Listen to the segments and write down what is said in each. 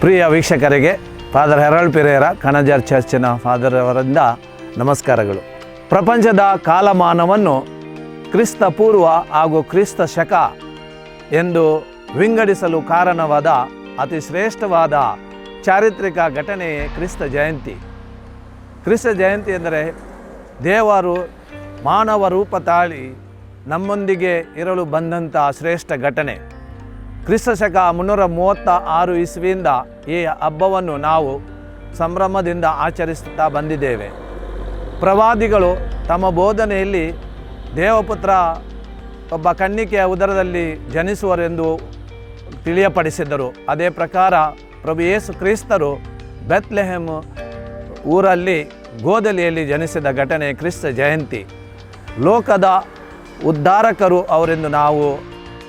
ಪ್ರಿಯ ವೀಕ್ಷಕರಿಗೆ father Herald ಪೆರೇರ ಕಣಜಾರ್ ಚರ್ಚಿನ father ಅವರಿಂದ ನಮಸ್ಕಾರಗಳು. ಪ್ರಪಂಚದ ಕಾಲಮಾನವನ್ನು ಕ್ರಿಸ್ತ ಪೂರ್ವ ಹಾಗೂ ಕ್ರಿಸ್ತ ಶಕ ಎಂದು ವಿಂಗಡಿಸಲು ಕಾರಣವಾದ ಅತಿ ಶ್ರೇಷ್ಠವಾದ ಚಾರಿತ್ರಿಕ ಘಟನೆಯೇ ಕ್ರಿಸ್ತ ಜಯಂತಿ. ಕ್ರಿಸ್ತ ಜಯಂತಿ ಎಂದರೆ ದೇವರು ಮಾನವ ರೂಪ ತಾಳಿ ನಮ್ಮೊಂದಿಗೆ ಇರಲು ಬಂದಂಥ ಶ್ರೇಷ್ಠ ಘಟನೆ. ಕ್ರಿಸ್ತ ಶಕ ಮುನ್ನೂರ ಮೂವತ್ತ ಆರು ಇಸ್ವಿಯಿಂದ ಈ ಹಬ್ಬವನ್ನು ನಾವು ಸಂಭ್ರಮದಿಂದ ಆಚರಿಸುತ್ತಾ ಬಂದಿದ್ದೇವೆ. ಪ್ರವಾದಿಗಳು ತಮ್ಮ ಬೋಧನೆಯಲ್ಲಿ ದೇವಪುತ್ರ ಒಬ್ಬ ಕಣ್ಣಿಕೆಯ ಉದರದಲ್ಲಿ ಜನಿಸುವರೆಂದು ತಿಳಿಯಪಡಿಸಿದರು. ಅದೇ ಪ್ರಕಾರ ಪ್ರಭು ಯೇಸು ಕ್ರಿಸ್ತರು ಬೆತ್ಲೆಹೆಮ್ ಊರಲ್ಲಿ ಗೋದಲಿಯಲ್ಲಿ ಜನಿಸಿದ ಘಟನೆ ಕ್ರಿಸ್ತ ಜಯಂತಿ. ಲೋಕದ ಉದ್ಧಾರಕರು ಅವರೆಂದು ನಾವು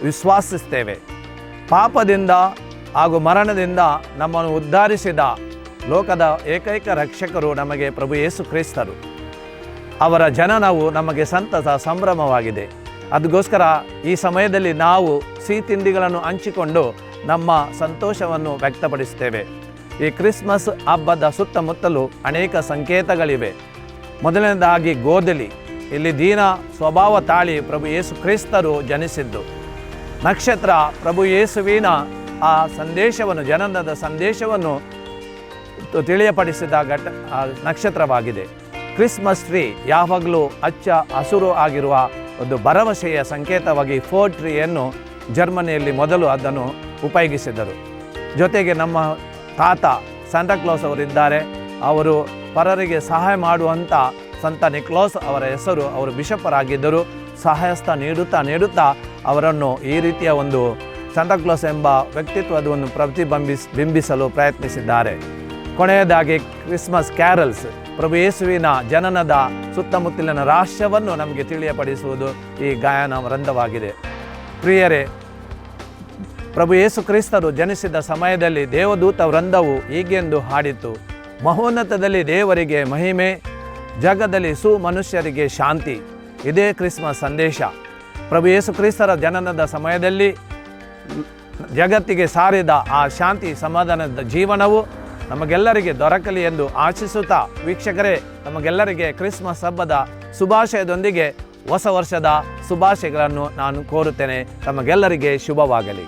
ವಿಶ್ವಾಸಿಸ್ತೇವೆ. ಪಾಪದಿಂದ ಹಾಗೂ ಮರಣದಿಂದ ನಮ್ಮನ್ನು ಉದ್ಧರಿಸಿದ ಲೋಕದ ಏಕೈಕ ರಕ್ಷಕರು ನಮಗೆ ಪ್ರಭು ಯೇಸು ಕ್ರಿಸ್ತರು. ಅವರ ಜನನವು ನಮಗೆ ಸಂತಸ ಸಂಭ್ರಮವಾಗಿದೆ. ಅದಕ್ಕೋಸ್ಕರ ಈ ಸಮಯದಲ್ಲಿ ನಾವು ಸಿಹಿ ತಿಂಡಿಗಳನ್ನು ಹಂಚಿಕೊಂಡು ನಮ್ಮ ಸಂತೋಷವನ್ನು ವ್ಯಕ್ತಪಡಿಸ್ತೇವೆ ಈ ಕ್ರಿಸ್ಮಸ್ ಹಬ್ಬದ ಸುತ್ತಮುತ್ತಲೂ ಅನೇಕ ಸಂಕೇತಗಳಿವೆ. ಮೊದಲನೇದಾಗಿ ಗೋದಲಿ ಇಲ್ಲಿ ದೀನ ಸ್ವಭಾವ ತಾಳಿ ಪ್ರಭು ಯೇಸು ಕ್ರಿಸ್ತರು ಜನಿಸಿದ್ದು. ನಕ್ಷತ್ರ ಪ್ರಭು ಯೇಸುವಿನ ಆ ಸಂದೇಶವನ್ನು, ಜನನದ ಸಂದೇಶವನ್ನು ತಿಳಿಯಪಡಿಸಿದ ಘಟ ನಕ್ಷತ್ರವಾಗಿದೆ. ಕ್ರಿಸ್ಮಸ್ ಟ್ರೀ ಯಾವಾಗಲೂ ಅಚ್ಚ, ಹಸುರು ಆಗಿರುವ ಒಂದು ಭರವಸೆಯ ಸಂಕೇತವಾಗಿ ಫೋರ್ ಟ್ರೀಯನ್ನು ಜರ್ಮನಿಯಲ್ಲಿ ಮೊದಲು ಅದನ್ನು ಉಪಯೋಗಿಸಿದರು ಜೊತೆಗೆ ನಮ್ಮ ತಾತ ಸಾಂತಾಕ್ಲಾಸ್ ಅವರಿದ್ದಾರೆ. ಅವರು ಪರರಿಗೆ ಸಹಾಯ ಮಾಡುವಂಥ ಸಂತ ನಿಕ್ಲೋಸ್ ಅವರ ಹೆಸರು ಅವರು ಬಿಷಪರಾಗಿದ್ದರು ಸಹಾಯಸ್ತ ನೀಡುತ್ತಾ ನೀಡುತ್ತಾ ಅವರನ್ನು ಈ ರೀತಿಯ ಒಂದು ಸಂತಕ್ಲೋಸ್ ಎಂಬ ವ್ಯಕ್ತಿತ್ವವನ್ನು ಪ್ರತಿಬಿಂಬಿಸ್, ಬಿಂಬಿಸಲು ಪ್ರಯತ್ನಿಸಿದ್ದಾರೆ. ಕೊನೆಯದಾಗಿ ಕ್ರಿಸ್ಮಸ್ ಕ್ಯಾರಲ್ಸ್ ಪ್ರಭು ಯೇಸುವಿನ ಜನನದ ಸುತ್ತಮುತ್ತಲಿನ ರಾಷ್ಟ್ರವನ್ನು ನಮಗೆ ತಿಳಿಯಪಡಿಸುವುದು ಈ ಗಾಯನ ವೃಂದವಾಗಿದೆ. ಪ್ರಿಯರೇ, ಪ್ರಭು ಯೇಸು ಕ್ರಿಸ್ತರು ಜನಿಸಿದ ಸಮಯದಲ್ಲಿ ದೇವದೂತ ವೃಂದವು ಹೀಗೆಂದು ಹಾಡಿತು. ಮಹೋನ್ನತದಲ್ಲಿ ದೇವರಿಗೆ ಮಹಿಮೆ, ಜಗದಲ್ಲಿ ಸುಮನುಷ್ಯರಿಗೆ ಶಾಂತಿ. ಇದೇ ಕ್ರಿಸ್ಮಸ್ ಸಂದೇಶ. ಪ್ರಭು ಯೇಸು ಕ್ರಿಸ್ತರ ಜನನದ ಸಮಯದಲ್ಲಿ ಜಗತ್ತಿಗೆ ಸಾರಿದ ಆ ಶಾಂತಿ ಸಮಾಧಾನದ ಜೀವನವು ನಮಗೆಲ್ಲರಿಗೆ ದೊರಕಲಿ ಎಂದು ಆಶಿಸುತ್ತಾ, ವೀಕ್ಷಕರೇ, ನಮಗೆಲ್ಲರಿಗೆ ಕ್ರಿಸ್ಮಸ್ ಹಬ್ಬದ ಶುಭಾಶಯದೊಂದಿಗೆ ಹೊಸ ವರ್ಷದ ಶುಭಾಶಯಗಳನ್ನು ನಾನು ಕೋರುತ್ತೇನೆ. ತಮಗೆಲ್ಲರಿಗೆ ಶುಭವಾಗಲಿ.